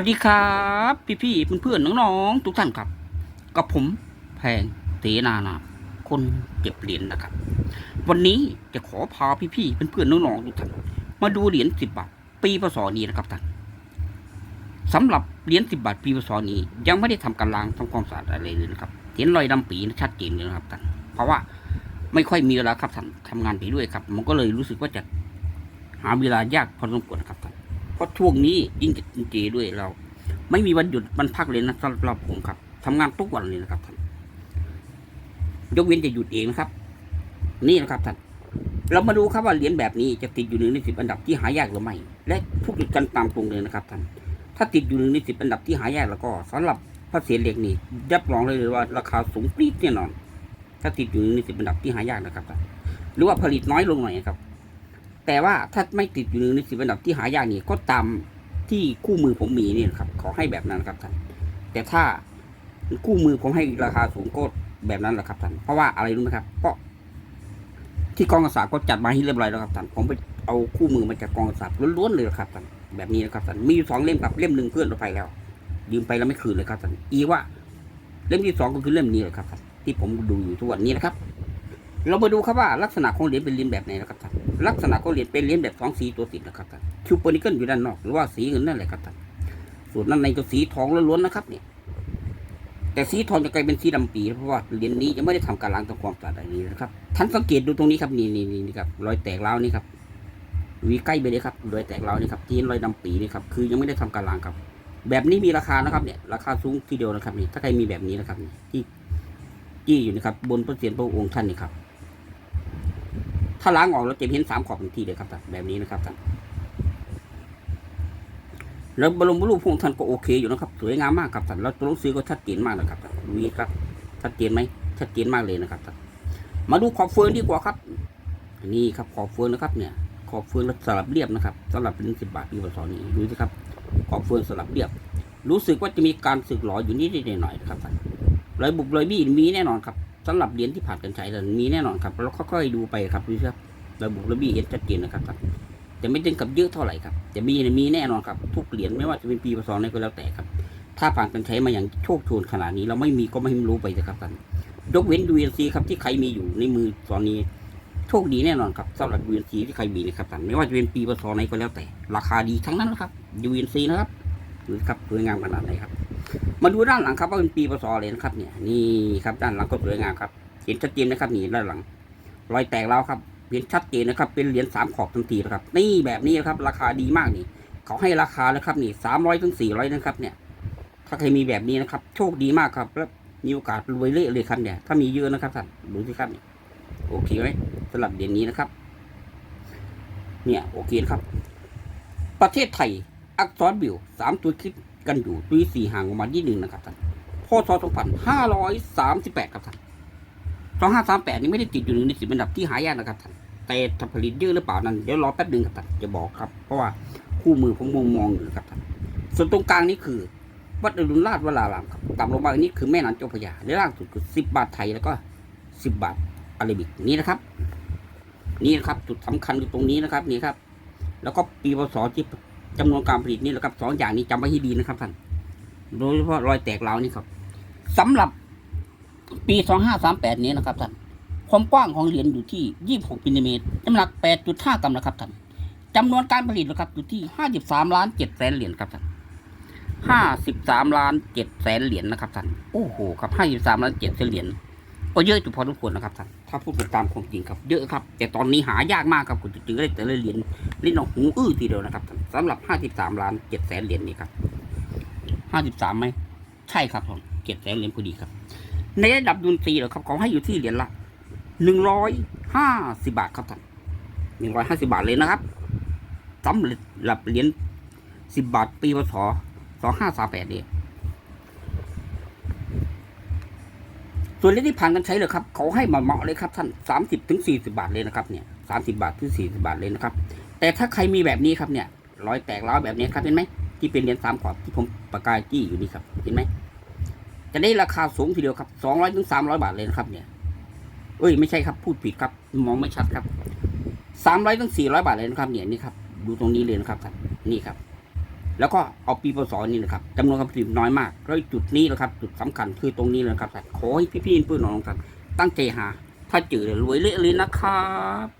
วัสดีครับ พี่พี่ๆเพื่อนๆน้องๆทุกท่านครับ กับผมแพงเตนานาคนเก็บเหรียญนะครับ วันนี้จะขอพาพี่พี่ๆเพื่อนๆน้องๆทุกท่านมาดูเหรียญสิบบาทปีพศนี้นะครับท่านสำหรับเหรียญสิบบาทปีพศนี้ยังไม่ได้ทำการล้างทำความสะอาดอะไรเลยนะครับเห็นรอยดำปีชัดเจนเลยนะครับท่านเพราะว่าไม่ค่อยมีเวลาครับท่านทำงานไปด้วยครับ มันก็เลยรู้สึกว่าจะหาเวลายากพอสมควรครับท่าน เพราะช่วงนี้ยิ่งจะกินเจด้วยเรา ไม่มีวันหยุดวันพักเลยนะสำหรับผมครับทำงานทุกวันเลยนะครับท่านยกเว้นจะหยุดเองนะครับ นี่นะครับท่านเรามาดูครับว่าเหรียญแบบนี้จะติดอยู่หนึ่งในสิบอันดับที่หายากหรือไม่ และพูดกันตามตรงเลยนะครับท่านถ้าติดอยู่หนึ่งในสิบอันดับที่หายากแล้วก็สำหรับพระเศียรเหล็กนี่รับรองเลยว่า ราคาสูงปรี๊ดแน่นอน ถ้าติดอยู่หนึ่งในสิบอันดับที่หายากนะครับท่านหรือว่าผลิตน้อยลงหน่อยครับ แต่ว่าถ้าไม่ติดอยู่ในสิบอันดับที่หายากนี่ก็ตามที่คู่มือผมมีนี่นะครับ ขอให้แบบนั้นครับท่าน แต่ถ้าคู่มือผมให้ราคาสูงก็แบบนั้นแหละครับท่าน เพราะว่าอะไรรู้ไหมครับเพราะที่กองกษาก็จัดมาให้เรียบร้อยแล้วครับท่าน ผมไปเอาคู่มือมาจากกองกษาล้วนๆเลยครับท่าน แบบนี้นะครับท่าน มีอยู่สองเล่มครับ เล่มหนึ่งเพื่อนเราไปแล้ว ยืมไปแล้วไม่คืนเลยครับท่าน อีว่า เล่มที่สองก็คือเล่มนี้แหละครับท่าน ที่ผมดูอยู่ทุกวันนี้นะครับ เรามาดูครับว่าลักษณะของเหรียญเป็นเหรียญแบบไหนนะครับท่านลักษณะของเหรียญเป็นเหรียญแบบสองสีตัวติดนะครับท่านคิวโปนิเกิลอยู่ด้านนอกหรือว่าสีเงินนั่นแหละครับท่านส่วนด้านในก็สีทองล้วนๆนะครับเนี่ยแต่สีทองจะกลายเป็นสีดำปีเพราะว่าเหรียญนี้ยังไม่ได้ทำการล้างทำความสะอาดอะไรนี้นะครับท่านสังเกตดูตรงนี้ครับนี่นี่นี่นี่ครับรอยแตกร้านี่ครับวีใกล้ไปเลยครับรอยแตกร้านี่ครับที่เห็นรอยดำปีนี่ครับคือยังไม่ได้ทำการล้างครับ แบบนี้มีราคานะครับเนี่ยราคาสูงทีเดียวนะครับนี่ถ้าใครมีแบบนี้นะครับนี่ที่จี้อยู่นะครับบนพระเศียรพระองค์ท่านนี่ครับ ถ้าล้างออกเราจะเห็นสามขอบทันทีเลยครับท่านแบบนี้นะครับท่านแล้วบรมรูปพระองค์ท่านก็โอเคอยู่นะครับ สวยงามมากครับท่านแล้วตัวหนังสือก็ชัดเจนมากนะครับท่านวีครับชัดเจนไหมชัดเจนมากเลยนะครับท่านมาดูขอบเฟืองดีกว่าครับนี่ครับขอบเฟืองนะครับ เนี่ย ขอบเฟืองสลับเรียบนะครับสำหรับเป็นสิบบาทปีพศนี้ดูสิครับ ขอบเฟืองสลับเรียบ รู้สึกว่าจะมีการสึกหรออยู่นิดๆหน่อยๆนะครับท่านรอยบุบรอยบี้มีแน่นอนครับ สำหรับเหรียญที่ผ่านการใช้แล้วมีแน่นอนครับเราค่อยๆดูไปครับดูครับระบุระบีเห็นชัดเจนนะครับครับแต่ไม่ถึงกับเยอะเท่าไหร่ครับแต่มีนะมีแน่นอนครับทุกเหรียญไม่ว่าจะเป็นปีพศไหนก็แล้วแต่ครับ ถ้าผ่านการใช้มาอย่างโชคโชนขนาดนี้ เราไม่มีก็ไม่ให้รู้ไปนะครับท่านยกเว้น UNC ครับที่ใครมีอยู่ในมือตอนนี้โชคดีแน่นอนครับสำหรับ UNC ที่ใครมีนะครับท่านไม่ว่าจะเป็นปีพศไหนก็แล้วแต่ ราคาดีทั้งนั้นครับ UNC นซีนะครับดูครับสวยงามขนาดไหนครับ มาดูด้านหลังครับว่าเป็นปีพศเลยนะครับ เนี่ยนี่ครับด้านหลังก็สวยงามครับเห็นชัดเจนนะครับนี่ด้านหลัง รอยแตกแล้วครับเห็นชัดเจนนะครับ เป็นเหรียญสามขอบทันทีนะครับ นี่แบบนี้นะครับ ราคาดีมากนี่ เขาให้ราคาแล้วครับนี่สามร้อยถึงสี่ร้อยนะครับ เนี่ย ถ้าใครมีแบบนี้นะครับ โชคดีมากครับแล้วมีโอกาสรวยเละเลยครับเนี่ยถ้ามีเยอะนะครับท่านดูสิครับโอเคไหมสำหรับเหรียญนี้นะครับ เนี่ยโอเคนะครับ ประเทศไทยอักษรบิวสามตัวคลิป กันอยู่ตัวสี่ห่างออกมานิดหนึ่งนะครับท่านพศสองพันห้าร้อยสามสิบแปดครับท่านสองห้าสามแปดนี่ไม่ได้ติดอยู่ในสิบอันดับที่หายากนะครับท่านแต่ถ้าผลิตเยอะหรือเปล่านั้นเดี๋ยวรอแป๊บหนึ่งครับท่านจะบอกครับ เพราะว่าคู่มือผมมองมองอยู่ครับท่านส่วนตรงกลางนี่คือ วัดอรุณราชวรารามครับต่ำลงมาอันนี้คือแม่น้ำเจ้าพระยาและล่างสุดคือสิบบาทไทยแล้วก็สิบบาทอาราบิกนี่นะครับ นี่นะครับจุดสำคัญอยู่ตรงนี้นะครับนี่ครับ แล้วก็ปีพศที่ จำนวนการผลิตนี่แหละครับสองอย่างนี้จำไว้ให้ดีนะครับท่านโดยเฉพาะรอยแตกรานี่ครับสำหรับปี2538นี้นะครับท่านความกว้างของเหรียญอยู่ที่26มิลลิเมตรน้ำหนัก8.5กรัมนะครับท่านจำนวนการผลิตนะครับอยู่ที่53ล้าน7แสนเหรียญครับท่าน53ล้าน7แสนเหรียญนะครับท่านโอ้โหครับ53ล้าน7แสนเหรียญก็เยอะจุดพอทุกคนนะครับท่าน ถ้าพูดไปตามความจริงครับเยอะครับ แต่ตอนนี้หายากมากครับคุณจะเจอได้แต่ละเหรียญลิ้นออกหูอื้อทีเดียวนะครับท่านสำหรับ 53 ล้าน7แสนเหรียญนี่ครับ53ไหมใช่ครับผม7แสนเหรียญพอดีครับ ในระดับดุนตรีเหรอครับเขาให้อยู่ที่เหรียญละหนึ่งร้อยห้าสิบาทครับท่านหนึ่งร้อยห้าสิบาทเลยนะครับสำหรับเหรียญสิบบาทปีพศสองห้าสามแปดเนี่ย ส่วนเหรียญที่ผ่านกันใช้เลยครับเขาให้มาเหมาะเลยครับท่านสามสิบถึงสี่สิบาทเลยนะครับเนี่ยสามสิบาทถึงสี่สิบาทเลยนะครับ แต่ถ้าใครมีแบบนี้ครับเนี่ยรอยแตกร้าวแบบนี้ครับเห็นไหมที่เป็นเหรียญสามขอบที่ผมประกายจี้อยู่นี่ครับเห็นไหมจะได้ราคาสูงทีเดียวครับสองร้อยถึงสามร้อยบาทเลยนะครับเนี่ยเอ้ยไม่ใช่ครับพูดผิดครับ มองไม่ชัดครับสามร้อยถึงสี่ร้อยบาทเลยนะครับเนี่ยนี่ครับดูตรงนี้เลยนะครับท่านนี่ครับ แล้วก็เอาปีพศนี่นะครับจำนวนคำพิมพ์น้อยมากแล้วจุดนี้นะครับ จุดสำคัญคือตรงนี้เลยนะครับขอให้พี่ๆเพื่อนๆน้องๆท่านตั้งใจหา ถ้าเจอรวยเละเลยนะครับ